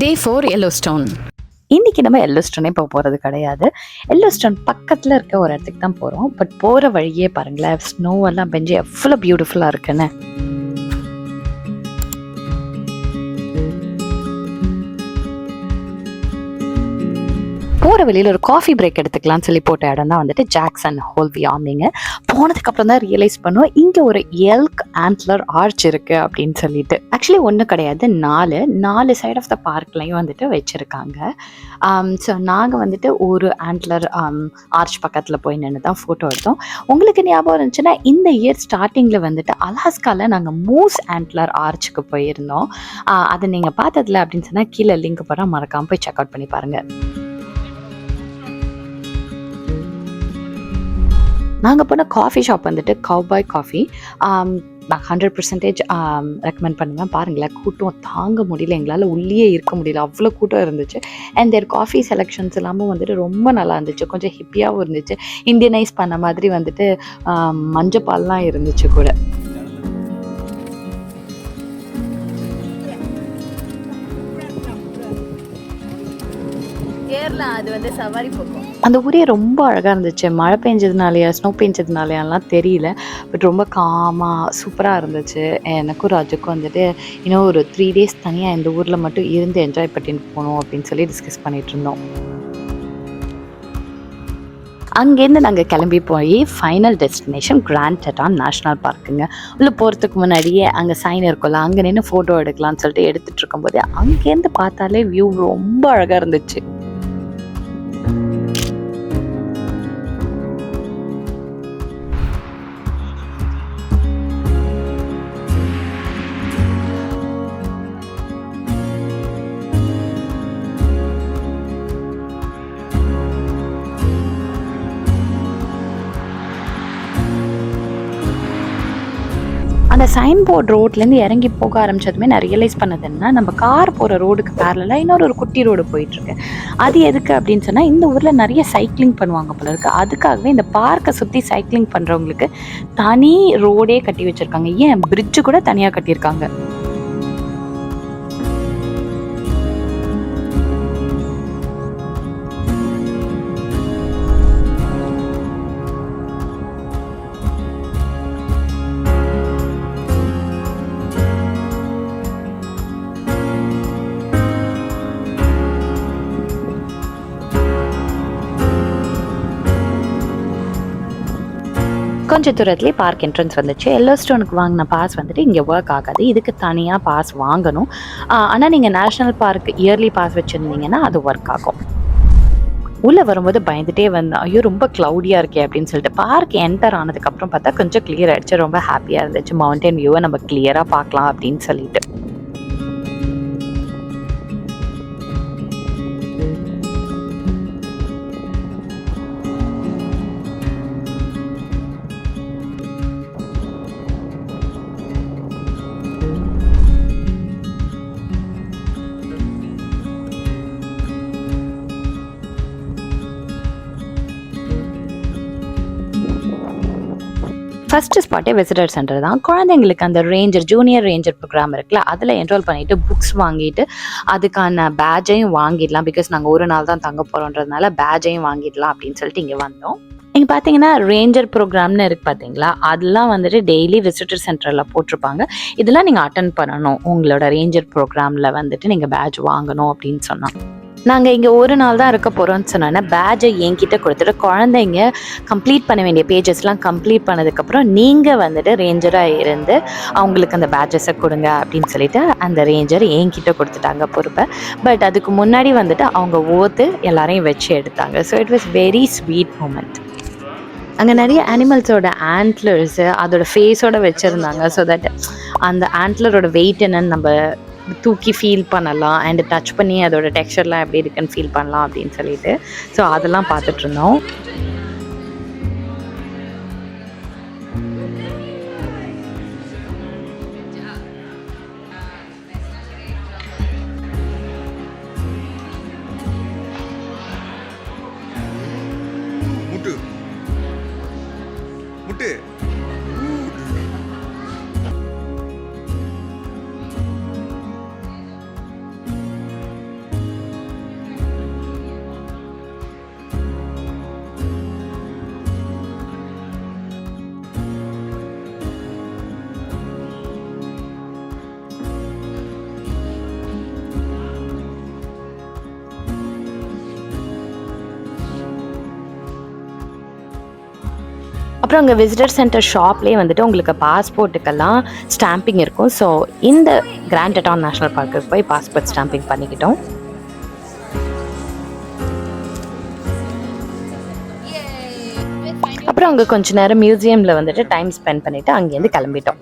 Day four yellow stone இன்னைக்கு நம்ம எல்லோஸ்டோனே போக போகிறது கிடையாது. எல்லோஸ்டோன் பக்கத்தில் இருக்க ஒரு இடத்துக்கு தான் போகிறோம் பட் போகிற வழியே பாருங்களேன் ஸ்னோ எல்லாம் பெஞ்சு எவ்வளோ பியூட்டிஃபுல்லாக இருக்குன்னு. போகிற வெளியில் ஒரு காஃபி பிரேக் எடுத்துக்கலாம்னு சொல்லி போட்ட இடம் தான் வந்துட்டு ஜாக்சன் ஹோல்வி ஆமிங்க போனதுக்கப்புறம் தான் ரியலைஸ் பண்ணோம் இங்கே ஒரு எல்க் ஆண்ட்லர் ஆர்ச் இருக்குது அப்படின்னு சொல்லிட்டு. ஆக்சுவலி ஒன்றும் கிடையாது நாலு நாலு சைட் ஆஃப் த பார்க்லையும் வந்துட்டு வச்சுருக்காங்க. ஸோ um, நாங்கள் வந்துட்டு ஒரு ஆண்ட்லர் ஆர்ச் பக்கத்தில் போய் நின்று தான் ஃபோட்டோ எடுத்தோம். உங்களுக்கு ஞாபகம் இருந்துச்சுன்னா இந்த இயர் ஸ்டார்டிங்கில் வந்துட்டு அலாஸ்காவில் நாங்கள் மூஸ் ஆண்ட்லர் ஆர்ச்சுக்கு போயிருந்தோம். அதை நீங்கள் பார்த்ததில்ல அப்படின்னு சொன்னால் கீழே லிங்க் போகிறோம் மறக்காமல் போய் செக் அவுட் பண்ணி பாருங்கள் நாங்கள் போன காஃபி ஷாப் வந்துட்டு கவ்பாய் காஃபி நான் ஹண்ட்ரட் பர்சன்டேஜ் ரெக்கமெண்ட் பண்ணுவேன். பாருங்களேன் கூட்டம் தாங்க முடியல. எங்களால் உள்ளே இருக்க முடியல. அவ்வளோ கூட்டம் இருந்துச்சு. அண்ட் தேர் காஃபி செலெக்ஷன்ஸ் எல்லாமும் வந்துட்டு ரொம்ப நல்லா இருந்துச்சு. கொஞ்சம் ஹிப்பியாகவும் இருந்துச்சு. இந்தியனைஸ் பண்ண மாதிரி வந்துட்டு மஞ்சப்பால்லாம் இருந்துச்சு கூட. அது வந்து சவாரி போகும். அந்த ஊரே ரொம்ப அழகாக இருந்துச்சு. மழை பெஞ்சதுனாலயா ஸ்னோ பெஞ்சதுனாலயாலாம் தெரியல. பட் ரொம்ப காமாக சூப்பராக இருந்துச்சு. எனக்கும் ராஜுக்கும் வந்துட்டு இன்னும் ஒரு த்ரீ டேஸ் தனியாக இந்த ஊரில் மட்டும் இருந்து என்ஜாய் பண்ணிட்டு போகணும் அப்படின்னு சொல்லி டிஸ்கஸ் பண்ணிட்டு இருந்தோம். அங்கேருந்து நாங்கள் கிளம்பி போய் final destination Grand Teton national பார்க்குங்க உள்ளே போகிறதுக்கு முன்னாடியே அங்கே சைன் இருக்கும்ல அங்கே நின்று ஃபோட்டோ எடுக்கலாம்னு சொல்லிட்டு எடுத்துகிட்டு இருக்கும்போது அங்கேருந்து பார்த்தாலே வியூ ரொம்ப அழகாக இருந்துச்சு. அந்த சைன் போர்ட் ரோட்லேருந்து இறங்கி போக ஆரம்பிச்சதுமே நான் ரியலைஸ் பண்ணது என்ன நம்ம கார் போகிற ரோடுக்கு பேரலாக இன்னொரு ஒரு குட்டி ரோடு போயிட்டுருக்கு. அது எதுக்கு அப்படின்னு சொன்னால் இந்த ஊரில் நிறைய சைக்கிளிங் பண்ணுவாங்க போல இருக்குது அதுக்காகவே இந்த பார்க்கை சுற்றி சைக்கிளிங் பண்ணுறவங்களுக்கு தனி ரோடே கட்டி வச்சுருக்காங்க. ஏன்? பிரிட்ஜு கூட தனியாக கட்டியிருக்காங்க. கொஞ்சம் தூரத்துலேயே பார்க் என்ட்ரன்ஸ் வந்துச்சு எல்லோ ஸ்டோனுக்கு வாங்கின பாஸ் வந்துட்டு இங்கே ஒர்க் ஆகாது. இதுக்கு தனியாக பாஸ் வாங்கணும். ஆனால் நீங்கள் நேஷ்னல் பார்க் இயர்லி பாஸ் வச்சுருந்தீங்கன்னா அது ஒர்க் ஆகும். உள்ளே வரும்போது பயந்துட்டே வந்தேன். ஐயோ ரொம்ப க்ளவுடியாக இருக்கே அப்படின்னு சொல்லிட்டு பார்க் என்டர் ஆனதுக்கப்புறம் பார்த்தா கொஞ்சம் கிளியர் ஆகிடுச்சு ரொம்ப ஹாப்பியாக இருந்துச்சு. மவுண்டன் வியூவை நம்ம கிளியராக பார்க்கலாம் அப்படின்னு சொல்லிட்டு. ஃபர்ஸ்ட் ஸ்பாட்டே விசிட்டர் சென்டர் தான். குழந்தைங்களுக்கு அந்த ரேஞ்சர் ஜூனியர் ரேஞ்சர் ப்ரோக்ராம் இருக்குல்ல அதில் என்ரோல் பண்ணிட்டு புக்ஸ் வாங்கிட்டு அதுக்கான பேட்சையும் வாங்கிடலாம். பிகாஸ் நாங்கள் ஒரு நாள் தான் தங்க போகிறோன்றதுனால பேட்ஜையும் வாங்கிடலாம் அப்படின்னு சொல்லிட்டு இங்கே வந்தோம். இங்கே பார்த்தீங்கன்னா ரேஞ்சர் ப்ரோக்ராம்னு இருக்கு பார்த்தீங்களா அதெல்லாம் வந்துட்டு டெய்லி விசிட்டர் சென்டரில் போட்டிருப்பாங்க. இதெல்லாம் நீங்கள் அட்டன் பண்ணணும். உங்களோட ரேஞ்சர் ப்ரோக்ராமில் வந்துட்டு நீங்கள் பேட்ச் வாங்கணும் அப்படின்னு சொன்னால் நாங்கள் இங்கே ஒரு நாள் தான் இருக்க போகிறோம்னு சொன்னோன்னா பேட்ஜை என்கிட்ட கொடுத்துட்டு குழந்தைங்க கம்ப்ளீட் பண்ண வேண்டிய பேஜஸ்லாம் கம்ப்ளீட் பண்ணதுக்கப்புறம் நீங்கள் வந்துட்டு ரேஞ்சராக இருந்து அவங்களுக்கு அந்த பேட்சஸை கொடுங்க அப்படின்னு சொல்லிட்டு அந்த ரேஞ்சர் என்கிட்ட கொடுத்துட்டாங்க பொறுப்பை. பட் அதுக்கு முன்னாடி வந்துட்டு அவங்க ஓத்து எல்லாரையும் வச்சு எடுத்தாங்க. So it was very sweet moment அங்கே நிறைய அனிமல்ஸோட ஆண்ட்லர்ஸு அதோட ஃபேஸோட வச்சுருந்தாங்க. ஸோ தட் அந்த ஆண்ட்லரோட வெயிட் என்னன்னு நம்ம தூக்கி ஃபீல் பண்ணலாம் அண்ட் டச் பண்ணி அதோட டெக்ஸ்சர்லாம் எப்படி இருக்குன்னு ஃபீல் பண்ணலாம் அப்படின்னு சொல்லிட்டு. ஸோ அதெல்லாம் பார்த்துட்டு இருந்தோம். முட்டு. முட்டு. அப்புறம் அங்கே விசிட்டர் சென்டர் ஷாப்லேயே வந்துட்டு உங்களுக்கு பாஸ்போர்ட்டுக்கெல்லாம் ஸ்டாம்பிங் இருக்கும். ஸோ இந்த கிராண்ட் டெட்டான் நேஷனல் பார்க்குக்கு போய் பாஸ்போர்ட் ஸ்டாம்பிங் பண்ணிக்கிட்டோம். அப்புறம் அங்கே கொஞ்ச நேரம் மியூசியமில் வந்துட்டு டைம் ஸ்பெண்ட் பண்ணிவிட்டு அங்கேருந்து கிளம்பிட்டோம்.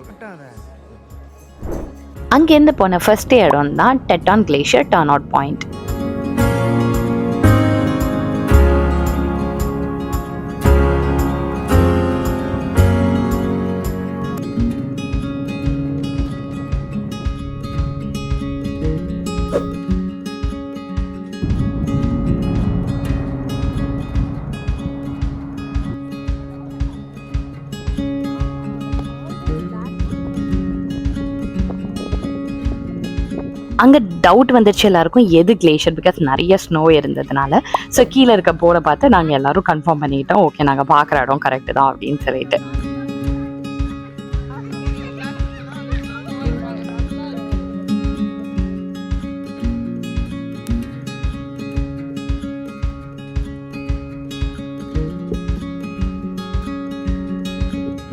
அங்கேருந்து போன ஃபர்ஸ்ட் இடம் தான் Teton glacier turn out point doubt வந்துச்சு எல்லாருக்கும் எது கிளேஷியர் பிகாஸ் நிறைய ஸ்னோ இருந்ததுனால. ஸோ கீழே இருக்க போர்டை பார்த்து நாங்கள் எல்லாரும் கன்ஃபார்ம் பண்ணிட்டோம். ஓகே நாங்கள் பார்க்குற இடம் கரெக்டு தான் அப்படின்னு சொல்லிட்டு.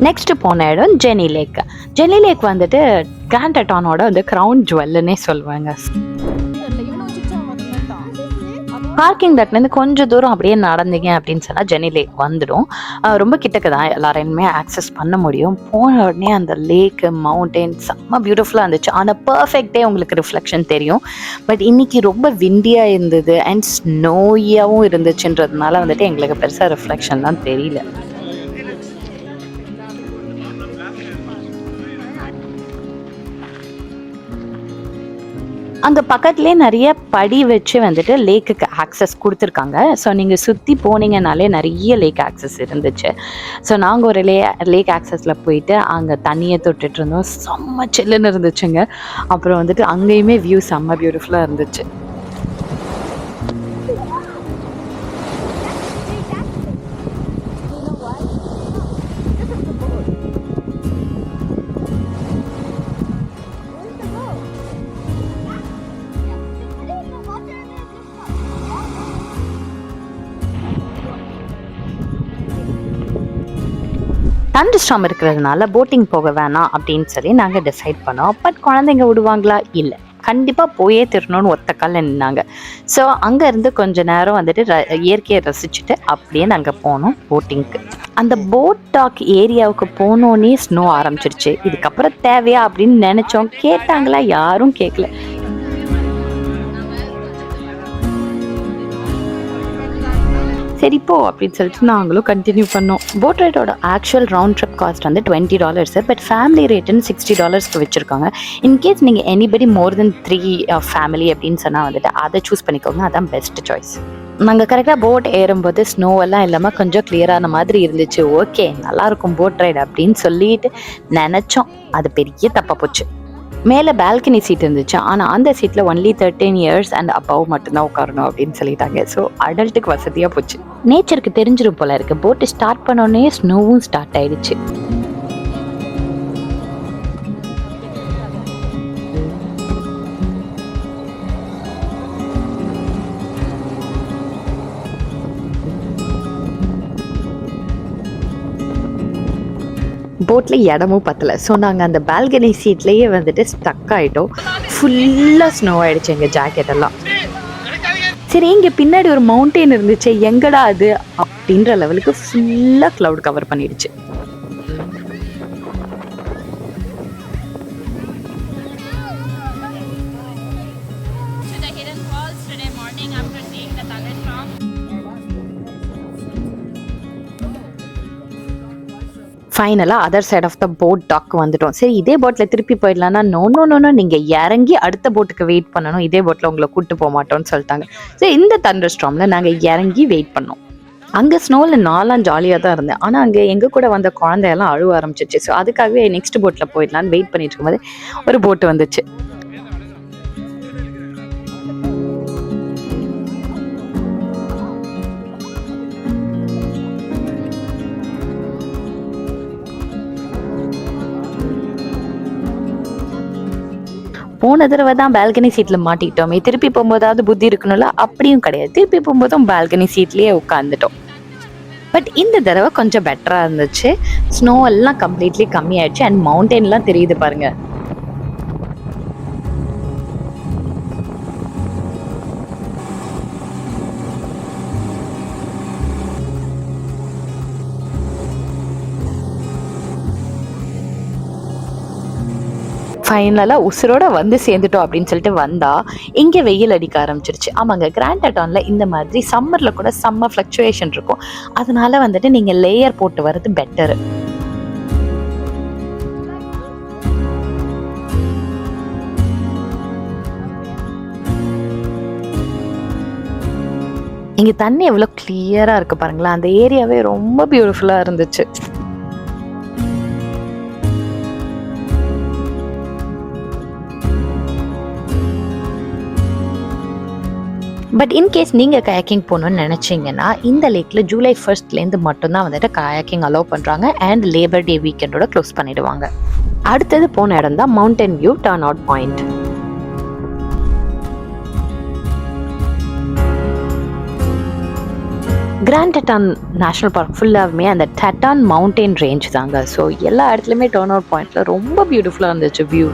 நெக்ஸ்ட் போன இடம் ஜெனி லேக் ஜெனி லேக் வந்துட்டு கேண்டட்டானோட அட்டானோட வந்து க்ரௌன் ஜுவல்லுன்னே சொல்லுவாங்க. பார்க்கிங் தட்லேருந்து கொஞ்சம் தூரம் அப்படியே நடந்தீங்க அப்படின்னு சொன்னால் ஜெனி லேக் வந்துடும். ரொம்ப கிட்டக்க தான் எல்லாரையுமே ஆக்சஸ் பண்ண முடியும். போன உடனே அந்த லேக்கு மவுண்டைன் செம்ம பியூட்டிஃபுல்லாக இருந்துச்சு. ஆனால் பர்ஃபெக்டே உங்களுக்கு ரிஃப்ளெக்ஷன் தெரியும். பட் இன்னைக்கு ரொம்ப விண்டியாக இருந்தது அண்ட் ஸ்னோயாகவும் இருந்துச்சுன்றதுனால வந்துட்டு எங்களுக்கு பெருசாக ரிஃப்ளெக்ஷன்லாம் தெரியல. அங்கே பக்கத்துலேயே நிறைய படி வச்சு வந்துட்டு லேக்குக்கு ஆக்சஸ் கொடுத்துருக்காங்க. ஸோ நீங்கள் சுற்றி போனீங்கனாலே நிறைய லேக் ஆக்சஸ் இருந்துச்சு. ஸோ நாங்கள் ஒரு லே லேக் ஆக்சஸில் போயிட்டு அங்கே தண்ணியை தொட்டுட்டு இருந்தோம். செம்ம சில்லுன்னு இருந்துச்சுங்க. அப்புறம் வந்துட்டு அங்கேயுமே வியூ செம்ம பியூட்டிஃபுல்லாக இருந்துச்சு. தண்டு ஸ்டாம் இருக்கிறதுனால போட்டிங் போக வேணாம் அப்படின்னு சொல்லி நாங்கள் டிசைட் பண்ணோம். பட் குழந்தைங்க விடுவாங்களா? இல்லை. கண்டிப்பாக போயே தரணும்னு ஒத்த காலில் நின்னாங்க. ஸோ அங்கேருந்து கொஞ்ச நேரம் வந்துட்டு ர இயற்கையை ரசிச்சுட்டு அப்படியே நாங்கள் போனோம் போட்டிங்க்கு அந்த போட் டாக் ஏரியாவுக்கு போனோன்னே ஸ்னோ ஆரம்பிச்சிருச்சு. இதுக்கப்புறம் தேவையா அப்படின்னு நினச்சோம். கேட்டாங்களா? யாரும் கேட்கல சரி போ அப்படின்னு சொல்லிட்டு நாங்களும் கண்டினியூ பண்ணோம். போட் ரைடோட ஆக்சுவல் ரவுண்ட் ட்ரிப் காஸ்ட் வந்து டுவெண்ட்டி டாலர்ஸ் பட் ஃபேமிலி ரேட்டுன்னு சிக்ஸ்டி டாலர்ஸ்க்கு வச்சுருக்காங்க. இன்கேஸ் நீங்கள் anybody more then three family அப்படின்னு சொன்னால் வந்துட்டு அதை சூஸ் பண்ணிக்கோங்க. அதான் பெஸ்ட் சாய்ஸ் நாங்கள் கரெக்டாக போட் ஏறும்போது ஸ்னோ எல்லாம் இல்லாமல் கொஞ்சம் கிளியரான மாதிரி இருந்துச்சு. ஓகே நல்லாயிருக்கும் போட் ரைடு அப்படின்னு சொல்லிட்டு நினச்சோம். அது பெரிய தப்பாக போச்சு. மேலே பால்கனி சீட் இருந்துச்சு. ஆனால் அந்த சீட்டில் ஒன்லி தேர்ட்டீன் இயர்ஸ் அண்ட் அப்பாவும் மட்டும்தான் உட்காரணும் அப்படின்னு சொல்லிட்டாங்க. ஸோ அடல்ட்டுக்கு வசதியாக போச்சு. நேச்சருக்கு தெரிஞ்சிரும் போல இருக்கு. போட்டு ஸ்டார்ட் பண்ணோடனே ஸ்னோவும் ஸ்டார்ட் ஆயிடுச்சு. போட்டில் இடமும் பத்தலை. ஸோ நாங்கள் அந்த பால்கனி சீட்லேயே வந்துட்டு ஸ்டக் ஆகிட்டோம் ஃபுல்லாக ஸ்னோ ஆகிடுச்சு எங்கள் ஜாக்கெட் எல்லாம். சரி இங்கே பின்னாடி ஒரு மவுண்டெயின் இருந்துச்சு. எங்கடா அது? அப்படின்ற லெவலுக்கு ஃபுல்லாக க்ளவுட் கவர் பண்ணிடுச்சு. ஃபைனலாக other side of the boat dock வந்துட்டோம். சரி இதே போட்டில் திருப்பி போயிடலாம்னா நோ நோ நோ நீங்கள் இறங்கி அடுத்த போட்டுக்கு வெயிட் பண்ணணும். இதே போட்டில் உங்களை கூப்பிட்டு போக மாட்டோம்னு சொல்லிட்டாங்க. சரி இந்த தண்டர் ஸ்டாமில் நாங்கள் இறங்கி வெயிட் பண்ணோம். அங்கே ஸ்னோவில் நாலாம் ஜாலியாக தான் இருந்தேன். ஆனால் அங்கே எங்கள் கூட வந்த குழந்தையெல்லாம் அழுவ ஆரம்பிச்சிச்சு ஸோ அதுக்காகவே நெக்ஸ்ட் போட்டில் போயிடலான்னு வெயிட் பண்ணிட்டு இருக்கும்போது ஒரு போட்டு வந்துச்சு. போன தடவை தான் பால்கனி சீட்டில் மாட்டிக்கிட்டோமே. திருப்பி போகும்போதாவது புத்தி இருக்கணும்ல அப்படியும் கிடையாது. திருப்பி போகும்போதும் பால்கனி சீட்லேயே உட்காந்துட்டோம் பட் இந்த தடவை கொஞ்சம் பெட்டராக இருந்துச்சு. ஸ்னோ எல்லாம் கம்ப்ளீட்லி கம்மியாயிடுச்சு. அண்ட் மவுண்டெயின்லாம் தெரியுது பாருங்கள் ஃபைனலாக உசுரோட வந்து சேர்ந்துட்டோம் அப்படின்னு சொல்லிட்டு வந்தா இங்கே வெயில் அடிக்க ஆரம்பிச்சிருச்சு. ஆமாங்க கிராண்ட் அட்டானில் இந்த மாதிரி சம்மரில் கூட செம்ம ஃப்ளக்சுவேஷன் இருக்கும். அதனால வந்துட்டு நீங்கள் லேயர் போட்டு வர்றது பெட்டரு இங்கே தண்ணி எவ்வளோ கிளியராக இருக்குது பாருங்களேன். அந்த ஏரியாவே ரொம்ப பியூட்டிஃபுல்லாக இருந்துச்சு. பட் இன்கேஸ் நீங்கள் கயாக்கிங் போகணுன்னு நினச்சிங்கன்னா இந்த லேக்கில் ஜூலை ஃபர்ஸ்ட்லேருந்து மட்டும்தான் வந்துட்டு கயாக்கிங் அலோவ் பண்ணுறாங்க அண்ட் லேபர் டே வீக்கெண்டோட க்ளோஸ் பண்ணிடுவாங்க. அடுத்தது போன இடம் தான் mountain view turn out point Grand Teton national park ஃபுல்லாகவுமே அந்த டட்டான் மவுண்டெயின் ரேஞ்ச் தாங்க. ஸோ எல்லா இடத்துலையுமே டர்ன் அவுட் பாயிண்ட்டில் ரொம்ப பியூட்டிஃபுல்லாக இருந்துச்சு வியூ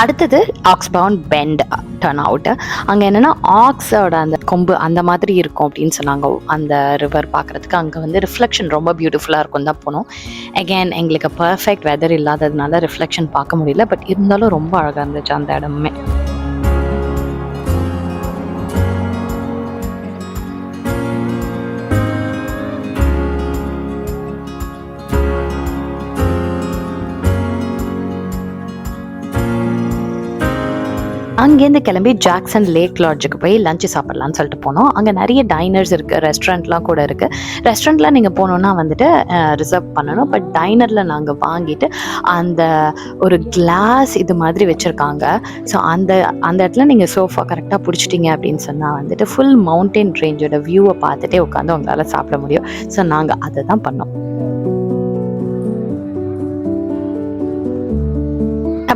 அடுத்தது ஆக்ஸ்பவுண்ட் பெண்ட் டர்ன் அவுட் அங்கே என்னென்னா ஆக்ஸோட அந்த கொம்பு அந்த மாதிரி இருக்கும் அப்படின்னு சொன்னாங்க. அந்த ரிவர் பார்க்குறதுக்கு அங்கே வந்து ரிஃப்ளெக்ஷன் ரொம்ப பியூட்டிஃபுல்லாக இருக்கும் தான் போனோம். அகேன் எங்களுக்கு பர்ஃபெக்ட் வெதர் இல்லாததுனால ரிஃப்ளெக்ஷன் பார்க்க முடியல பட் இருந்தாலும் ரொம்ப அழகாக இருந்துச்சு அந்த இடமுமே அங்கேருந்து கிளம்பி ஜாக்சன் லேக் லாட்ஜுக்கு போய் லஞ்ச் சாப்பிட்லான்னு சொல்லிட்டு போனோம். அங்கே நிறைய டைனர்ஸ் இருக்குது ரெஸ்டாரண்ட்லாம் கூட இருக்குது ரெஸ்டாரண்ட்டில் நீங்கள் போகணுன்னா வந்துட்டு ரிசர்வ் பண்ணணும். பட் டைனரில் நாங்கள் வாங்கிட்டு அந்த ஒரு கிளாஸ் இது மாதிரி வச்சுருக்காங்க. ஸோ அந்த அந்த இடத்துல நீங்கள் சோஃபா கரெக்டாக பிடிச்சிட்டிங்க அப்படின்னு சொன்னால் வந்துட்டு ஃபுல் மவுண்டெயின் ரேஞ்சோட வியூவை பார்த்துட்டே உட்காந்து உங்களால் சாப்பிட முடியும். ஸோ நாங்கள் அதை தான் பண்ணோம்.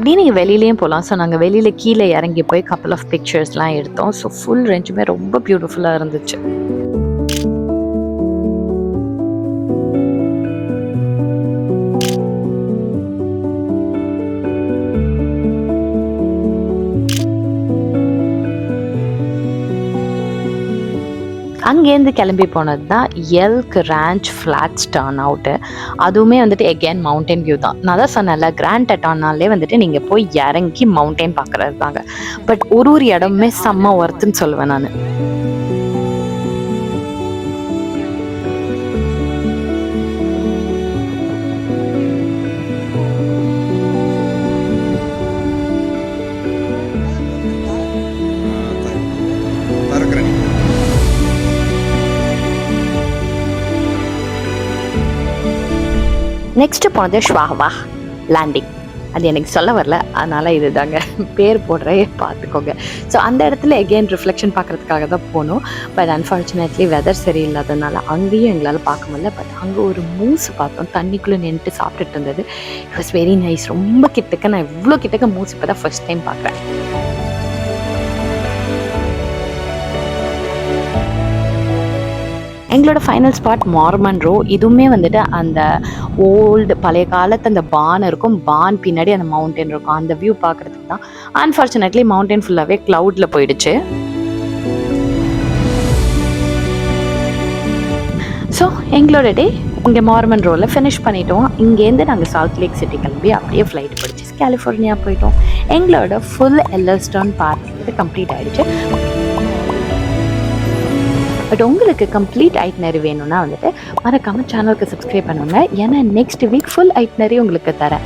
அப்படியே நீங்கள் வெளியிலேயும் போகலாம் ஸோ நாங்கள் வெளியில் கீழே இறங்கி போய் கப்பல் ஆஃப் பிக்சர்ஸ்லாம் எடுத்தோம். ஸோ ஃபுல் ரேஞ்சுமே ரொம்ப பியூட்டிஃபுல்லாக இருந்துச்சு. அங்கேருந்து கிளம்பி போனது தான் elk ranch flats turn out அதுவுமே வந்துட்டு எகேன் மவுண்டன் வியூ தான். நான் தான் சொன்னல கிராண்ட் டட்டானாலே வந்துட்டு நீங்கள் போய் இறங்கி மவுண்டன் பார்க்குறது தாங்க பட் ஒரு ஒரு இடமுமே செம்ம ஒர்த்துன்னு சொல்லுவேன் நான். நெக்ஸ்ட்டு போனது ஷ்வாஹ்வாஹ் லேண்டிங் அது எனக்கு சொல்ல வரல. அதனால இதுதாங்க. பேர் போடுறே பார்த்துக்கோங்க. ஸோ அந்த இடத்துல எகெயின் ரிஃப்ளெக்ஷன் பார்க்கறதுக்காக தான் போனோம். பட் அன்ஃபார்ச்சுனேட்லி வெதர் சரியில்லாததுனால அங்கேயும் எங்களால் பார்க்க முடியல. பட் அங்கே ஒரு மூஸ் பார்த்தோம். தண்ணிக்குள்ளே நின்றுட்டு சாப்பிட்டுட்டு இருந்தது. இட் வாஸ் வெரி நைஸ் ரொம்ப கிட்டக்க நான் இவ்வளோ கிட்டக்க மூஸ் இப்போ தான் ஃபர்ஸ்ட் டைம் பார்க்குறேன். எங்களோட ஃபைனல் ஸ்பாட் மார்மன் ரோ இதுவுமே வந்துட்டு அந்த ஓல்டு பழைய காலத்து அந்த பான் இருக்கும். பான் பின்னாடி அந்த மவுண்டன் இருக்கும். அந்த வியூ பார்க்கறதுக்கு தான். அன்ஃபார்ச்சுனேட்லி மவுண்டன் ஃபுல்லாகவே க்ளவுடில் போயிடுச்சு. ஸோ எங்களோட டே இங்கே மார்மன் ரோவில் ஃபினிஷ் பண்ணிட்டோம். இங்கேருந்து நாங்கள் சவுத் லேக் சிட்டி கிளம்பி அப்படியே ஃப்ளைட் பிடிச்சி கலிஃபோர்னியா போயிட்டோம். எங்களோட ஃபுல் எல்லர்ஸ்டான் பார்க் வந்து கம்ப்ளீட் ஆகிடுச்சு பட் உங்களுக்கு கம்ப்ளீட் ஐட்னரி வேணும்னா வந்துட்டு மறக்காமல் சேனலுக்கு சப்ஸ்கிரைப் பண்ணுங்க. ஏன்னா நெக்ஸ்ட் வீக் ஃபுல் ஐட்னரி உங்களுக்கு தரேன்.